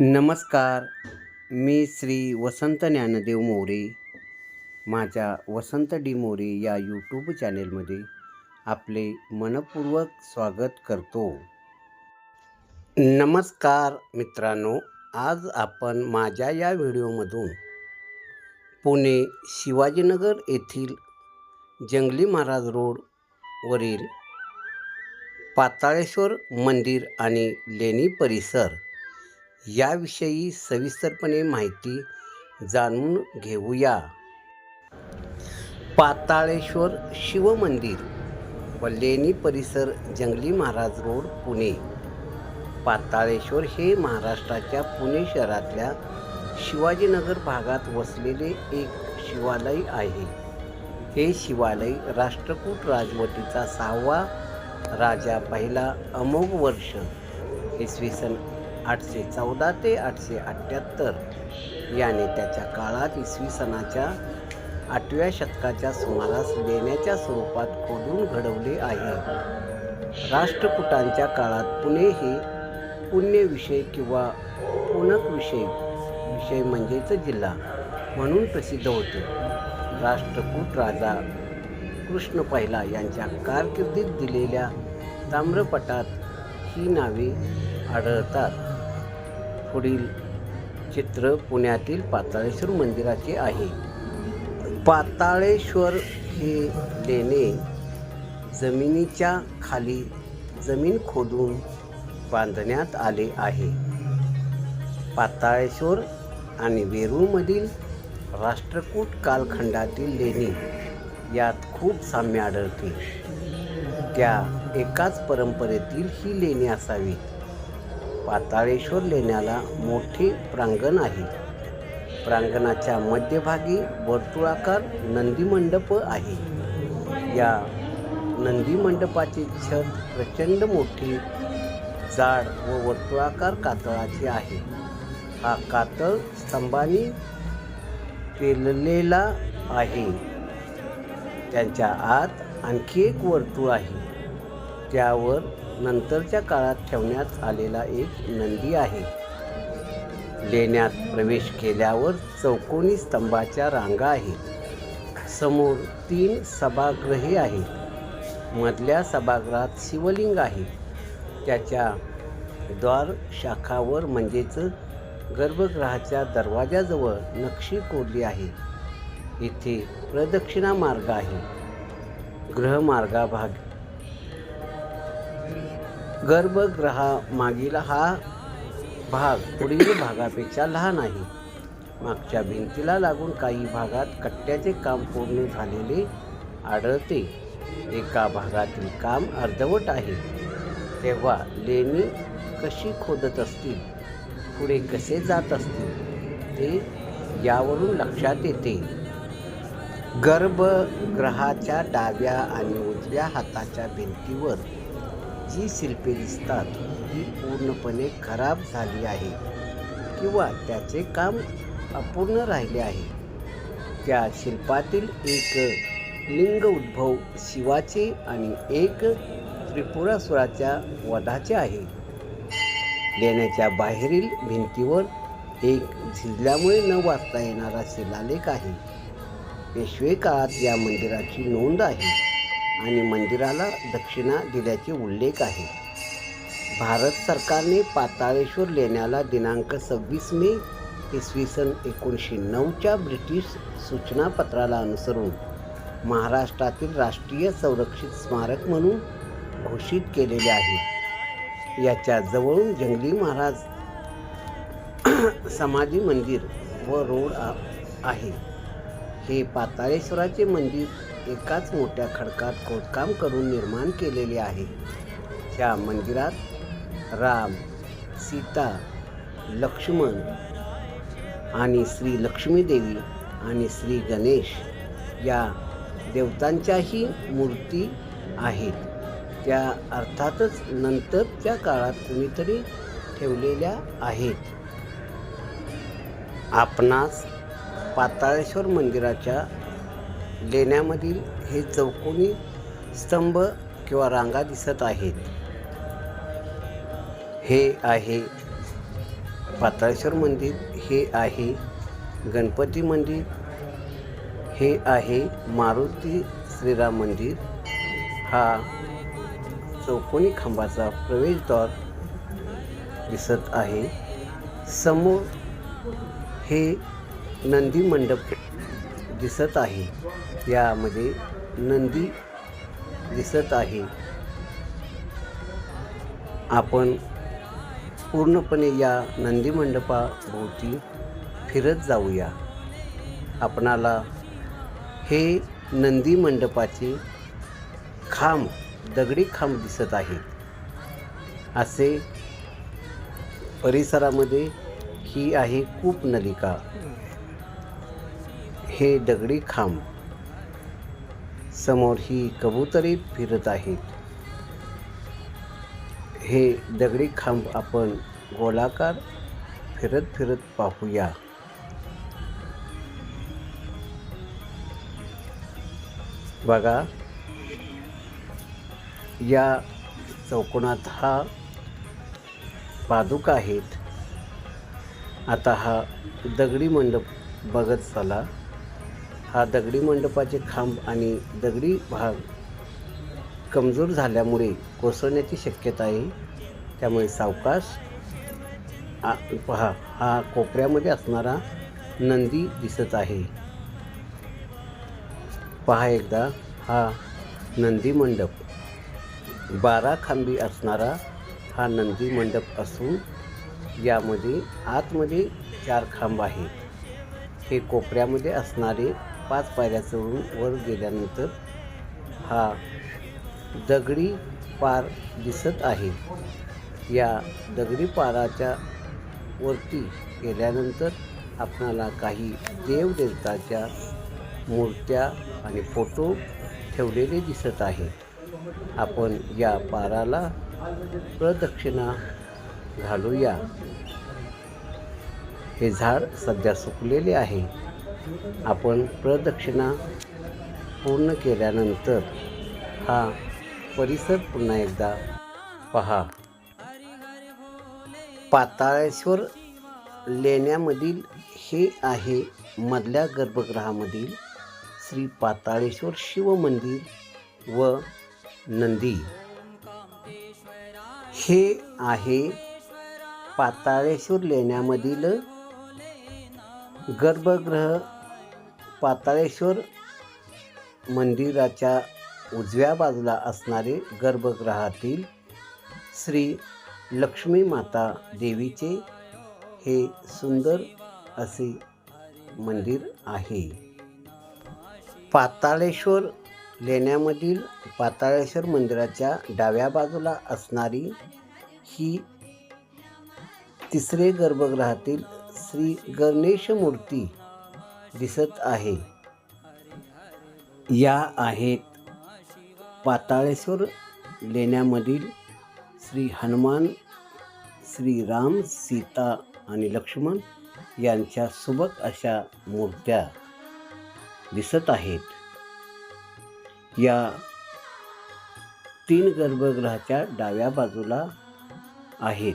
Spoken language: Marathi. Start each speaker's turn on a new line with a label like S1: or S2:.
S1: नमस्कार. मी श्री वसंत ज्ञानदेव मोरे. माझ्या वसंत डी मोरे या यूट्यूब चॅनेलमध्ये आपले मनपूर्वक स्वागत करतो. नमस्कार मित्रांनो. आज आपण माझ्या या व्हिडिओमधून पुणे शिवाजीनगर येथील जंगली महाराज रोडवरील पाताळेश्वर मंदिर आणि लेणी परिसर याविषयी सविस्तरपणे माहिती जाणून घेऊया. पाताळेश्वर शिवमंदिर व लेणी परिसर जंगली महाराज रोड पुणे. पाताळेश्वर हे महाराष्ट्राच्या पुणे शहरातल्या शिवाजीनगर भागात वसलेले एक शिवालय आहे. हे शिवालय राष्ट्रकूट राजवटीचा सहावा राजा पहिला अमोघ वर्ष इसवी सन आठशे चौदा ते आठशे अठ्ठ्याहत्तर याने त्याच्या काळात इसवी सनाच्या आठव्या शतकाच्या सुमारास लेण्याच्या स्वरूपात खोदून घडवले आहे. राष्ट्रकुटांच्या काळात पुणे हे पुण्यविषय किंवा पुणक विषय विषय म्हणजेच जिल्हा म्हणून प्रसिद्ध होते. राष्ट्रकूट राजा कृष्ण पहिला यांच्या कारकिर्दीत दिलेल्या ताम्रपटात ही नावे आढळतात. पुढील चित्र पुण्यातील पाताळेश्वर मंदिराचे आहे. पाताळेश्वर हे लेणे जमिनीच्या खाली जमीन खोदून बांधण्यात आले आहे. पाताळेश्वर आणि वेरूळमधील राष्ट्रकूट कालखंडातील लेणी यात खूप साम्य आढळते. त्या एकाच परंपरेतील ही लेणी असावीत. पाताळेश्वर लेण्याला मोठे प्रांगण आहे. प्रांगणाच्या मध्यभागी वर्तुळाकार नंदीमंडप आहे. या नंदीमंडपाची छत प्रचंड मोठी जाड व वर्तुळाकार कातळाचे आहे. हा कातळ स्तंभाने पेललेला आहे. त्यांच्या आत आणखी एक वर्तुळ आहे. त्यावर नंतरच्या काळात ठेवण्यात आलेला एक नंदी आहे. लेण्यात प्रवेश केल्यावर चौकोनी स्तंभाच्या रांगा आहेत. समोर तीन सभागृहे आहेत. मधल्या सभागृहात शिवलिंग आहे. त्याच्या द्वार शाखावर म्हणजेच गर्भगृहाच्या दरवाजाजवळ नक्षी कोरली आहे. इथे प्रदक्षिणा मार्ग आहे. गृहमार्गाभाग गर्भगृहामागील हा भाग पुढील भागापेक्षा लहान आहे. मागच्या भिंतीला लागून काही भागात कट्ट्याचे काम पूर्ण झालेले आढळते. एका भागातील काम अर्धवट आहे. तेव्हा लेणी कशी खोदत असतील? पुढे कसे जात असतील? ते यावरून लक्षात येते. गर्भग्रहाच्या डाव्या आणि उजव्या हाताच्या भिंतीवर जी शिल्पे दिसतात ती पूर्णपणे खराब झाली आहे किंवा त्याचे काम अपूर्ण राहिले आहे. त्या शिल्पातील एक लिंग उद्भव शिवाचे आणि एक त्रिपुरासुराच्या वधाचे आहे. लेण्याच्या बाहेरील भिंतीवर एक झिजल्यामुळे न वाचता येणारा शिलालेख आहे. पेशवे काळात या मंदिराची नोंद आहे. आणि मंदिराला दक्षिणा दिल्याचे उल्लेख आहे. भारत सरकारने पाताळेश्वर लेण्याला दिनांक सव्वीस मे इसवी सन एकोणीसशे नऊच्या ब्रिटिश सूचनापत्राला अनुसरून महाराष्ट्रातील राष्ट्रीय संरक्षित स्मारक म्हणून घोषित केलेले आहे. याच्या जवळून जंगली महाराज समाधी मंदिर व रोड आहे. हे पाताळेश्वराचे मंदिर एकाच मोठ्या खडकात खोदकाम करून निर्माण केलेले आहे. त्या मंदिरात राम सीता लक्ष्मण आणि श्री लक्ष्मीदेवी आणि श्री गणेश या देवतांच्याही मूर्ती आहेत. त्या अर्थातच नंतरच्या काळात कुणीतरी ठेवलेल्या आहेत. आपणास पाताळेश्वर मंदिराच्या लेण्यामधील हे चौकोनी स्तंभ किंवा रांगा दिसत आहेत. हे आहे पाताळेश्वर मंदिर हे आहे गणपती मंदिर हे आहे मारुती श्रीराम मंदिर. हा चौकोनी खांबाचा प्रवेशद्वार दिसत आहे. समोर हे नंदी मंडप दिसत आहे. यामध्ये नंदी दिसत आहे. आपण पूर्णपणे या नंदी मंडपाभोवती फिरत जाऊया. आपणाला हे नंदी मंडपाचे खांब दगडी खांब दिसत आहेत. असे परिसरामध्ये ही आहे कूप नलिका हे दगडी खांब. समोर ही कबुतरे फिरत आहेत. हे दगडी खांब आपण गोलाकार फिरत फिरत पाहूया. बघा. या चौकोनात हा पादुका आहेत. आता हा दगडी मंडप बघत चला. हा दगडी मंडपाचे खांब आणि दगडी भाग कमजोर झाल्यामुळे कोसळण्याची शक्यता आहे. त्यामुळे सावकाश आ पहा हा कोपऱ्यामध्ये असणारा नंदी दिसत आहे. पहा एकदा हा नंदी मंडप. बारा खांबी असणारा हा नंदी मंडप असून यामध्ये आतमध्ये चार खांब आहेत. हे कोपऱ्यामध्ये असणारे पाच पायऱ्या चढून वर गेल्यानंतर हा दगडी पार दिसत आहे. या दगडी पाराच्या वरती गेल्यानंतर आपणाला काही देवदेवताच्या मूर्त्या आणि फोटो ठेवलेले दिसत आहेत. आपण या पाराला प्रदक्षिणा घालूया. हे झाड सध्या सुकलेले आहे. आपण प्रदक्षिणा पूर्ण केल्यानंतर हा परिसर पुन्हा एकदा पहा. पाताळेश्वर लेण्यामधील हे आहे मधल्या गर्भगृहामधील श्री पाताळेश्वर शिव मंदिर व नंदी. हे आहे पाताळेश्वर लेण्यामधील गर्भगृह पाताळेश्वर मंदिराच्या उजव्या बाजूला असणारे गर्भगृहातील श्री लक्ष्मी माता देवीचे हे सुंदर असे मंदिर आहे. पाताळेश्वर लेण्यामधील पाताळेश्वर मंदिराच्या डाव्या बाजूला असणारी ही तिसरे गर्भगृहातील श्री गणेश मूर्ती दिसत आहे. या आहेत पाताळेश्वर लेण्यामधील श्री हनुमान श्री राम सीता आणि लक्ष्मण यांच्या सुबक अशा मूर्त्या दिसत आहेत. या तीन गर्भगृहाच्या डाव्या बाजूला आहेत.